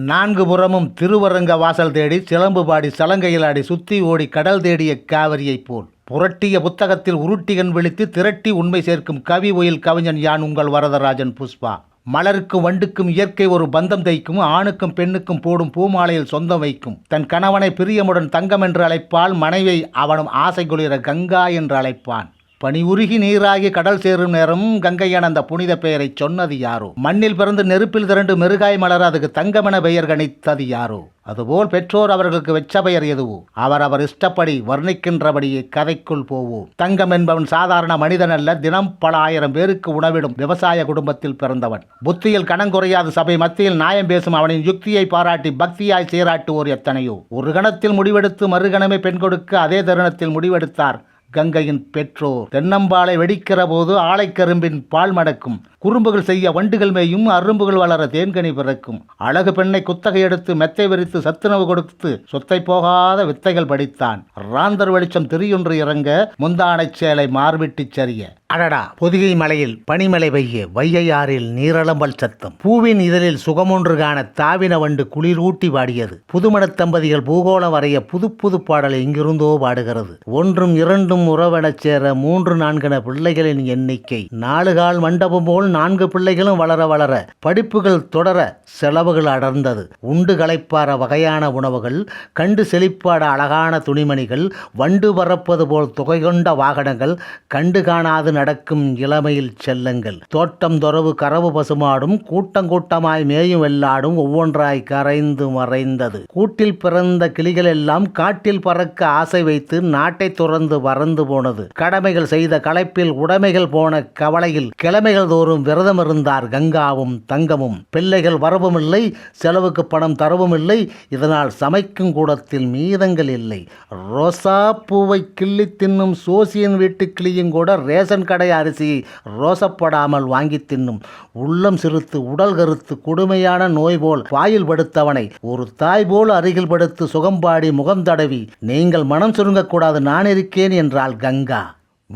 நான்கு புறமும் திருவரங்க வாசல் தேடி சிலம்பு பாடி சலங்கையிலாடி சுத்தி ஓடி கடல் தேடிய காவிரியைப் போல். புரட்டிய புத்தகத்தில் உருட்டிகன் விழித்து திரட்டி உண்மை சேர்க்கும் கவி ஒயில் கவிஞன் யான் உங்கள் வரதராஜன் புஷ்பா. மலருக்கும் வண்டுக்கும் இயற்கை ஒரு பந்தம் தைக்கும் ஆணுக்கும் பெண்ணுக்கும் போடும் பூமாலையில் சொந்தம் வைக்கும். தன் கணவனை பிரியமுடன் தங்கம் என்று அழைப்பால் மனைவி அவனும் ஆசை குளிர கங்கா என்று அழைப்பான். பனி உருகி நீராகி கடல் சேரும் நேரம் கங்கையான அந்த புனித பெயரை சொன்னது யாரோ? மண்ணில் பிறந்து நெருப்பில் திரண்டு மெருகாய் மலர் அதுக்கு தங்கமென பெயர் கணித்தது யாரோ? அதுபோல் பெற்றோர் அவர்களுக்கு வெச்ச பெயர் எதுவோ? அவர் அவர் இஷ்டப்படி வர்ணிக்கின்றபடியே கதைக்குள் போவோம். தங்கம் என்பவன் சாதாரண மனிதன் அல்ல தினம் பல ஆயிரம் பேருக்கு உணவிடும் விவசாய குடும்பத்தில் பிறந்தவன். புத்தியில் கணங்குறையாத சபை மத்தியில் நியாயம் பேசும் அவனின் யுக்தியை பாராட்டி பக்தியாய் சீராட்டுவோர் எத்தனையோ? ஒரு கணத்தில் முடிவெடுத்து மறுகணமே பெண் கொடுக்க அதே தருணத்தில் முடிவெடுத்தார். கங்கையின் பெற்றோர் தென்னம்பாலை வெடிக்கிற போது ஆலைக்கரும்பின் பால் மடக்கும். குறும்புகள் செய்ய வண்டுகள் மேயும் அரும்புகள் வளர தேன்கனி பிறக்கும். அழகு பெண்ணை குத்தகை எடுத்து மெத்தை விரித்து சத்துணவு கொடுத்து சொத்தை போகாத வித்தைகள் படித்தான். ராந்தர் வெளிச்சம் திரியொன்று இறங்க முந்தானைச் சேலை மார்பிட்டு சரிய. அடடா! பொதிகை மலையில் பனிமலை பெய்ய வையையாறில் நீரளம்பல் சத்தம். பூவின் இதழில் சுகமொன்று காண தாவின வண்டு குளிர் ஊட்டி பாடியது. புதுமண தம்பதிகள் பூகோளம் வரைய புது புது பாடலை இங்கிருந்தோ பாடுகிறது. ஒன்றும் இரண்டும் உறவெனச் சேர மூன்று நான்கென பிள்ளைகளின் எண்ணிக்கை. நாலு கால் மண்டபம் போல் நான்கு பிள்ளைகளும் வளர வளர படிப்புகள் தொடர செலவுகள் அடர்ந்தது. உண்டு களைப்பார வகையான உணவுகள் கண்டு செழிப்பாட அழகான துணிமணிகள் வண்டு பறப்பது போல் தொகை கொண்ட வாகனங்கள் கண்டு காணாது நடக்கும் இளமையில் செல்லுங்கள். தோட்டம் தொரவு கரவு பசுமாடும் கூட்டம் கூட்டமாய் மேயும் வெள்ளாடும் ஒவ்வொன்றாய் கரைந்து மறைந்தது. கூட்டில் பிறந்த கிளிகள் எல்லாம் காட்டில் பறக்க ஆசை வைத்து நாட்டை துறந்து பறந்து போனது. கடமைகள் செய்த களைப்பில் உடைமைகள் போன கவலையில் கிழமைகள் தோறும் விரதம் இருந்தார் கங்காவும் தங்கமும். பிள்ளைகள் வரவும் இல்லை செலவுக்கு பணம் தரவும் இல்லை இதனால் சமைக்கும் கூடத்தில் மீதங்கள் இல்லை. ரோசா பூவை கிள்ளி தின்னும் சோசியன் வீட்டு கிளியும் கூட ரேஷன் கடை அரிசி ரோசப்படாமல் வாங்கி தின்னும். உள்ளம் சிறுத்து உடல் கருத்து கொடுமையான நோய் போல் வாயில் படுத்தவனை ஒரு தாய் போல் அருகில் படுத்து சுகம்பாடி முகம் தடவி நீங்கள் மனம் சுருங்கக்கூடாது நான் இருக்கேன் என்றாள் கங்கா.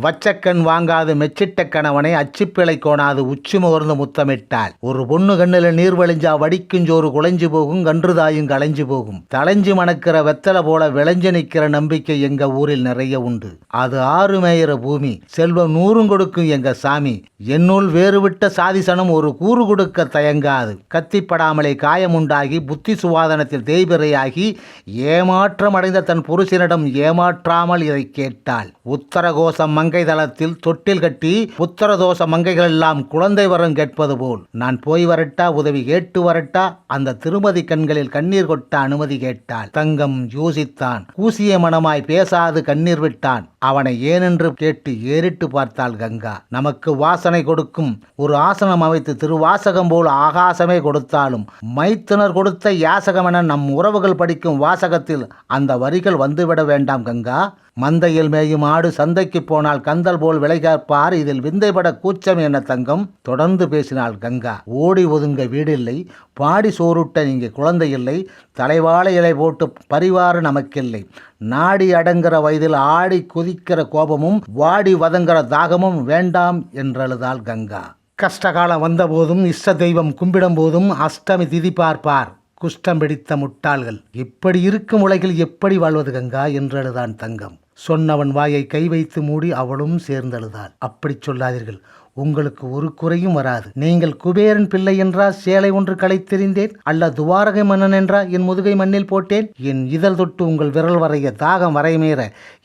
வச்சக்கண் வாங்காது மெச்சிட்ட கணவனை அச்சுப்பிழை கோணாது உச்சி முகர்ந்து முத்தமிட்டாள். ஒரு பொண்ணு கண்ணில் நீர் வழிஞ்சா வடிக்குஞ்சோறு குலைஞ்சு போகும் கன்றுதாயும் களைஞ்சு போகும். தலைஞ்சு மணக்கிற வெத்தலை போல விளைஞ்சு நிற்கிற நம்பிக்கை எங்க ஊரில் நிறைய உண்டு. அது ஆறு மேயிற பூமி. செல்வம் நூறும் கொடுக்கும் எங்க சாமி. என்னுள் வேறுவிட்ட சாதிசனம் ஒரு கூறு கொடுக்க தயங்காது. கத்திப்படாமலே காயமுண்டாகி புத்தி சுவாதனத்தில் தேய்பிறையாகி ஏமாற்றம் அடைந்த தன் புருஷனிடம் ஏமாற்றாமல் இதை கேட்டாள். உத்தரகோசம் மங்கை தளத்தில் தொட்டில் கட்டி புத்திரதோஷ மங்கைகள் எல்லாம் குழந்தை வரம் கேட்பது போல். நான் போய் வரட்டா உதவி கேட்டு வரட்டா அந்த திருமதி கண்களில் கண்ணீர் கொட்ட அனுமதி கேட்டாள். தங்கம் யோசித்தான். கூசிய மனமாய் பேசாது கண்ணீர் விட்டான். அவனை ஏனென்று கேட்டு ஏறிட்டு பார்த்தாள் கங்கா. நமக்கு வாசனை கொடுக்கும். ஒரு ஆசனம் அமைத்து திருவாசகம் போல் ஆகாசமே கொடுத்தாலும் மைத்துனர் கொடுத்த யாசகம் என நம் உறவுகள் படிக்கும் வாசகத்தில் அந்த வரிகள் வந்துவிட வேண்டாம் கங்கா. மந்தையில் மேயும் ஆடு சந்தைக்கு போனால் கந்தல் போல் விலை கேட்பார் இதில் விந்தைப்பட கூச்சம் என தங்கம்? தொடர்ந்து பேசினாள் கங்கா. ஓடி ஒதுங்க வீடில்லை. பாடி சோறுட்ட இங்கே குழந்தை இல்லை தலைவாழை இலை போட்டு பரிவாறு நமக்கில்லை. நாடி அடங்குற வயதில் ஆடி குதிக்கிற கோபமும் வாடி வதங்குற தாகமும் வேண்டாம் என்றழுதாள் கங்கா. கஷ்டகாலம் வந்தபோதும் இஷ்ட தெய்வம் கும்பிடும் போதும் அஷ்டமி திதி பார்ப்பார். குஷ்டம் பிடித்த முட்டாள்கள். இப்படி இருக்கும் உலகில் எப்படி வாழ்வது கங்கா? என்றழுதான் தங்கம். சொன்னவன் வாயை கை வைத்து மூடி அவளும் சேர்ந்தழுதாள். அப்படி சொல்லாதீர்கள். உங்களுக்கு ஒரு குறையும் வராது. நீங்கள் குபேரன் பிள்ளை என்றா சேலை ஒன்று களைத்தெறிந்தேன் அல்ல துவாரகை மன்னன் என்றா என் முதுகை மண்ணில் போட்டேன். என் இதழ் தொட்டு உங்கள் விரல் வரைய தாகம் வரைமேற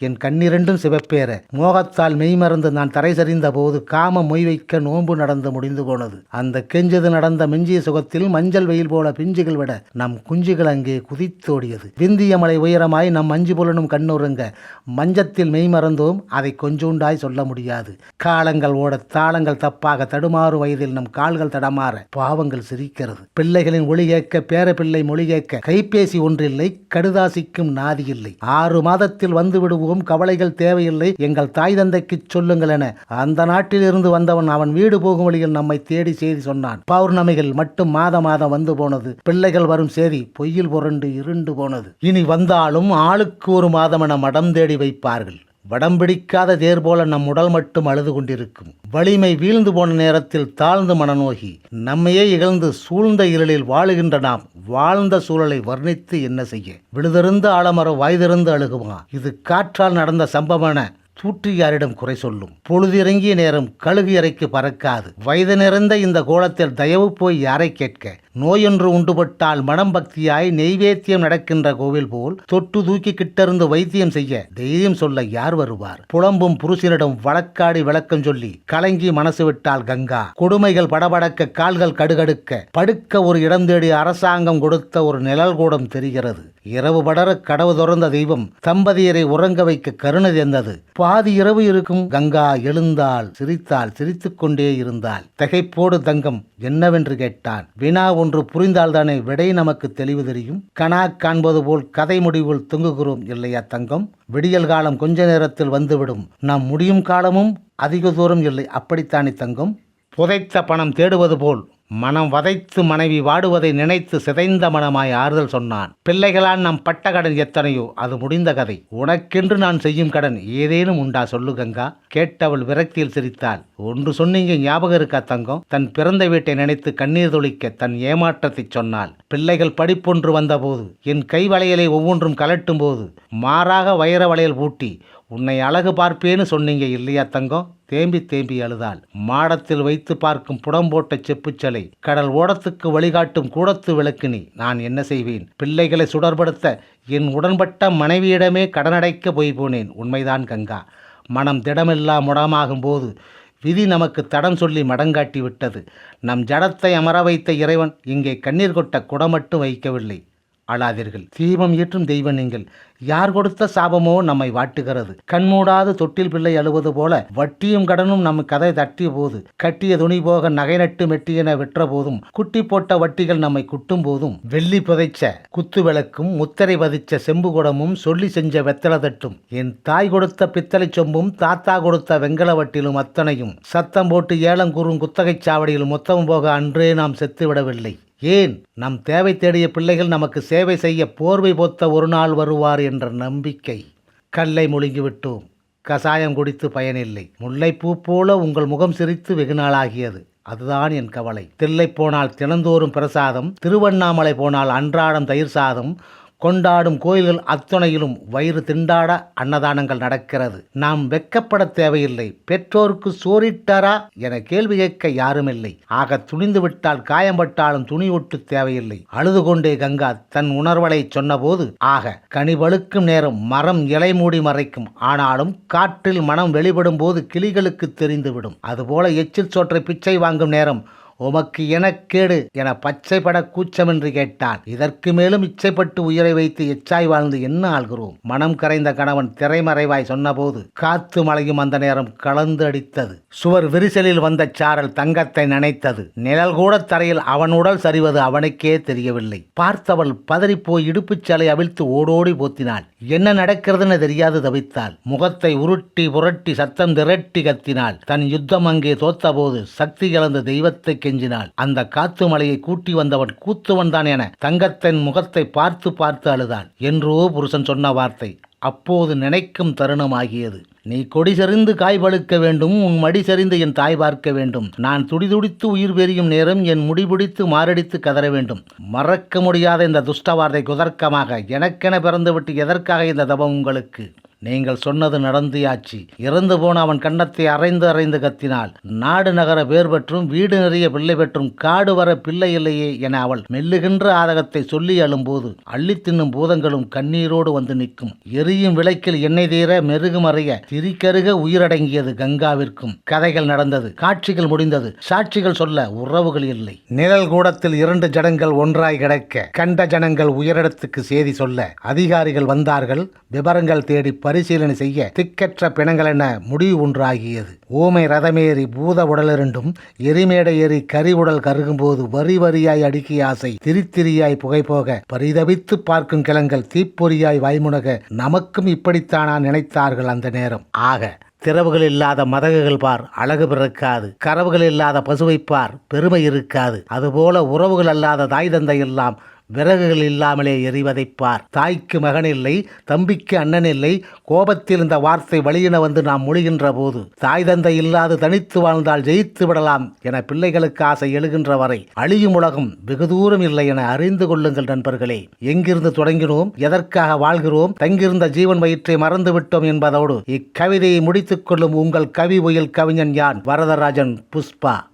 என் கண்ணிரண்டும் சிவப்பேற. மோகத்தால் மெய்மறந்து நான் தரை சரிந்த போது காம மொய் வைக்க நோன்பு நடந்து முடிந்து போனது. அந்த கெஞ்சது நடந்த மிஞ்சிய சுகத்தில் மஞ்சள் வெயில் போல பிஞ்சுகள் விட நம் குஞ்சுகள் அங்கே குதித்தோடியது. விந்திய மலை உயரமாய் நம் மஞ்சு புலனும் கண்ணுறங்க மஞ்சத்தில் மெய்மறந்தோம் அதை கொஞ்சோண்டாய் சொல்ல முடியாது. காலங்கள் ஓட தாளங்கள் தப்பாக தடுமாறு வயதில் நம் கால்கள் தடமாற பாவங்கள் சிரிக்கிறது. பிள்ளைகளின் ஒளி கேட்க பேரப்பிள்ளை மொழி கேட்க கைபேசி ஒன்றில்லை கடுதாசிக்கும் நாதி இல்லை. ஆறு மாதத்தில் வந்து விடுவோம் கவலைகள் தேவையில்லை எங்கள் தாய் தந்தைக்கு சொல்லுங்கள் என. அந்த நாட்டிலிருந்து வந்தவன் அவன் வீடு போகும் வழியில் நம்மை தேடி செய்தி சொன்னான். பௌர்ணமிகள் மட்டும் மாத மாதம் வந்து போனது. பிள்ளைகள் வரும் செய்தி பொய்யில் புரண்டு இருண்டு போனது. இனி வந்தாலும் ஆளுக்கு ஒரு மாதம் என மடம் தேடி வைப்பார்கள். வடம் பிடிக்காத தேர் போல நம் உடல் மட்டும் அழுது கொண்டிருக்கும். வலிமை வீழ்ந்து போன நேரத்தில் தாழ்ந்து மனநோகி நம்மையே இகழ்ந்து சூழ்ந்த இருளில் வாழுகின்ற நாம் வாழ்ந்த சூழலை வர்ணித்து என்ன செய்ய? விழுதிருந்து ஆலமரம் வாய்திருந்து அழுகுமா? இது காற்றால் நடந்த சம்பவன தூற்றியாரிடம் குறை சொல்லும். பொழுதிறங்கிய நேரம் கழுகு இறைக்கு பறக்காது. வயது நிறைந்த இந்த கோலத்தில் தயவு போய் யாரை கேட்க? நோயொன்று உண்டுபட்டால் மனம் பக்தியாய் நெய்வேத்தியம் நடக்கின்ற கோவில் போல் தொட்டு தூக்கி கிட்டிருந்து வைத்தியம் செய்ய தைரியம் சொல்ல யார் வருவார்? புலம்பும் புருஷனிடம் வழக்காடி விளக்கம் சொல்லி கலங்கி மனசு விட்டால் கங்கா. கொடுமைகள் படபடக்க கால்கள் கடுகடுக்க படுக்க ஒரு இடம் தேடி அரசாங்கம் கொடுத்த ஒரு நிழல் கூடம் தெரிகிறது. இரவு படர கடவு துறந்த தெய்வம் தம்பதியரை உறங்க வைக்க கருணை தந்தது. பாதி இரவு இருக்கும் கங்கா எழுந்தாள் சிரித்தாள் சிரித்துக்கொண்டே இருந்தால் இருந்தாள் திகைப்போடு தங்கம் என்னவென்று கேட்டான். வினா ஒன்று புரிந்தால்தானே விடை நமக்கு தெளிவு தெரியும்? கனா காண்பது போல் கதை முடிவில் தொங்குகிறோம் இல்லையா தங்கம்? விடியல் காலம் கொஞ்ச நேரத்தில் வந்துவிடும். நாம் முடியும் காலமும் அதிக தூரம் இல்லை. அப்படித்தானே தங்கம்? புதைத்த பணம் தேடுவது போல். மனம் வதைத்து மனைவி வாடுவதை நினைத்து சிதைந்த மனமாய் ஆறுதல் சொன்னான். பிள்ளைகளால் நம் பட்ட கடன் எத்தனையோ? அது முடிந்த கதை. உனக்கென்று நான் செய்யும் கடன் ஏதேனும் உண்டா சொல்லு கங்கா. கேட்டவள் விரக்தியில் சிரித்தாள். ஒன்று சொன்னீங்க ஞாபகம் இருக்கா தங்கம்? தன் பிறந்த வீட்டை நினைத்து கண்ணீர் துளிக்க தன் ஏமாற்றத்தை சொன்னாள். பிள்ளைகள் படிப்பொன்று வந்தபோது என் கை வளையலை ஒவ்வொன்றும் கலட்டும் போது மாறாக வைர வளையல் பூட்டி உன்னை அழகு பார்ப்பேன்னு சொன்னீங்க இல்லையா தங்கம்? தேம்பி தேம்பி அழுதாள். மாடத்தில் வைத்து பார்க்கும் புடம்போட்ட செப்புச்சலை செப்புச்சலை கடல் ஓடத்துக்கு வழிகாட்டும் கூடத்து விளக்கினி நான் என்ன செய்வேன்? பிள்ளைகளை சுடர்படுத்த என் உடன்பட்ட மனைவியிடமே கடனடைக்க போய் போனேன். உண்மைதான் கங்கா. மனம் திடமெல்லாம் முடமாகும் போது விதி நமக்கு தடம் சொல்லி மடங்காட்டி விட்டது. நம் ஜடத்தை அமர வைத்த இறைவன் இங்கே கண்ணீர் கொட்ட குடமட்டும் வைக்கவில்லை. அழாதீர்கள் தீபம் ஏற்றும் தெய்வம் நீங்கள். யார் கொடுத்த சாபமோ நம்மை வாட்டுகிறது. கண்மூடாது தொட்டில் பிள்ளை அழுவது போல வட்டியும் கடனும் நம் கதை தட்டிய போது கட்டிய துணி போக நகை நட்டு மெட்டியென விற்ற போதும் குட்டி போட்ட வட்டிகள் நம்மை குட்டும் போதும். வெள்ளி புதைச்ச குத்து விளக்கும் முத்திரை பதிச்ச செம்பு குடமும் சொல்லி செஞ்ச வெத்தலை தட்டும். என் தாய் கொடுத்த பித்தளை சொம்பும் தாத்தா கொடுத்த வெங்கல வட்டிலும் அத்தனையும். சத்தம் போட்டு ஏலங்கூறும் குத்தகைச் சாவடியில் மொத்தம் போக அன்றே நாம் செத்துவிடவில்லை. ஏன் நம் தேவை தேடிய பிள்ளைகள் நமக்கு சேவை செய்ய போர்வை போத்த ஒரு நாள் வருவார் என்ற நம்பிக்கை. கல்லை முழுங்கிவிட்டோம். கசாயம் குடித்து பயனில்லை. முல்லைப்பூ போல உங்கள் முகம் சிரித்து வெகு நாளாகியது. அதுதான் என் கவலை. தில்லை போனால் தினந்தோறும் பிரசாதம் திருவண்ணாமலை போனால் அன்றாடம் தயிர் சாதம் கொண்டாடும் கோயில்கள் அத்துணையிலும் வயிறு திண்டாட அன்னதானங்கள் நடக்கிறது. நாம் வெக்கப்பட தேவையில்லை. பெற்றோருக்கு சோறிட்டாரா என கேள்வி கேட்க யாருமில்லை. ஆக துணிந்து விட்டால் காயம்பட்டாலும் துணி ஒட்டு தேவையில்லை. அழுது கொண்டே கங்கா தன் உணர்வலை சொன்னபோது ஆக கனிவழுக்கும் நேரம் மரம் இலை மூடி மறைக்கும். ஆனாலும் காற்றில் மனம் வெளிப்படும் போது கிளிகளுக்கு தெரிந்துவிடும். அதுபோல எச்சில் சோற்றை பிச்சை வாங்கும் நேரம் உமக்கு எனக்கேடு என பச்சைப்பட கூச்சமென்று கேட்டான். இதற்கு மேலும் இச்சைப்பட்டு உயிரை வைத்து எச்சாய் வாழ்ந்து என்ன ஆள்கிறோம்? மனம் கரைந்த கணவன் திரைமறைவாய் சொன்னபோது காத்து மழையும் அந்த நேரம் கலந்து அடித்தது. சுவர் விரிசலில் வந்த சாரல் தங்கத்தை நினைத்தது. நிழல் கூட தரையில் அவன் உடல் சரிவது அவனுக்கே தெரியவில்லை. பார்த்தவள் பதறிப்போய் இடுப்புச் சலை அவிழ்த்து ஓடோடி போத்தினாள். என்ன நடக்கிறதுன்னு தெரியாது தவித்தாள். முகத்தை உருட்டி புரட்டி சத்தம் திரட்டி கத்தினாள். தன் யுத்தம் அங்கே தோத்தபோது சக்தி கலந்த தெய்வத்தை கெஞ்சினாள். அந்த காத்து மலையை கூட்டி வந்தவன் கூத்துவன் தான் என தங்கத்தன் முகத்தை பார்த்து பார்த்து அழுதாள். என்றோ புருஷன் சொன்ன வார்த்தை அப்போது நினைக்கும் தருணமாகியது. நீ கொடி சரிந்து காய் பழுக்க வேண்டும் உன் மடி சரிந்து என் தாய் பார்க்க வேண்டும். நான் துடிதுடித்து உயிர் பெரியும் நேரம் என் முடிபிடித்து மாரடித்து கதற வேண்டும். மறக்க முடியாத இந்த துஷ்டவார்த்தை குதர்க்கமாக எனக்கென பிறந்துவிட்டு எதற்காக இந்த தபம் உங்களுக்கு? நீங்கள் சொன்னது நடந்தியாச்சு. இறந்து போன அவன் கன்னத்தை அரைந்து அரைந்து கத்தினாள். நாடு நகர பேர் பெற்றும் வீடு நிறைய பிள்ளை பெற்றும் காடு வர பிள்ளை இல்லையே என அவள் மெல்லுகின்ற ஆதகத்தை சொல்லி அழும்போது அள்ளி தின்னும் பூதங்களும் கண்ணீரோடு வந்து நிற்கும். எரியும் விளக்கில் எண்ணெய் தீர மெருகு மறைய திரிக்கருக உயிரடங்கியது கங்காவிற்கும். கதைகள் நடந்தது காட்சிகள் முடிந்தது சாட்சிகள் சொல்ல உறவுகள் இல்லை. நிழல் கூடத்தில் இரண்டு ஜனங்கள் ஒன்றாய் கிடக்க கண்ட ஜனங்கள் உயரிடத்துக்கு செய்தி சொல்ல அதிகாரிகள் வந்தார்கள் விவரங்கள் தேடி பரிசீலனை செய்ய திக்கற்ற பிணங்களென முடிவு ஒன்றாகியது. ஊமை ரதமேறி பூத உடலிரண்டும் எரிமேடை ஏறி கரி உடல் கருகும்போது வரி வரியாய் அடுக்கிய ஆசை திரித்திரியாய் புகைபோக பரிதவித்து பார்க்கும் கிளங்கள் தீப்பொறியாய் வாய்முனக நமக்கும் இப்படித்தானா நினைத்தார்கள் அந்த நேரம். ஆக திறவுகள் இல்லாத மதகுகள் பார் அழகு பிறக்காது. கரவுகள் இல்லாத பசுவை பார் பெருமை இருக்காது. அதுபோல உறவுகள் அல்லாத தாய் தந்தை எல்லாம் விறகுகள் இல்லாமலே எரிவதைப் பார். தாய்க்கு மகன் இல்லை தம்பிக்கு அண்ணன் இல்லை கோபத்தில் இந்த வார்த்தை வழியின வந்து நாம் மொழிகின்ற போது தாய் தந்தை இல்லாது தனித்து வாழ்ந்தால் ஜெயித்து விடலாம் என பிள்ளைகளுக்கு ஆசை எழுகின்ற வரை அழியும் உலகம் வெகு தூரம் இல்லை என அறிந்து கொள்ளுங்கள் நண்பர்களே. எங்கிருந்து தொடங்கினோம் எதற்காக வாழ்கிறோம் தங்கியிருந்த ஜீவன் வயிற்றை மறந்துவிட்டோம் என்பதோடு இக்கவிதையை முடித்துக் கொள்ளும் உங்கள் கவி உயில் கவிஞன் யான் வரதராஜன் புஷ்பா.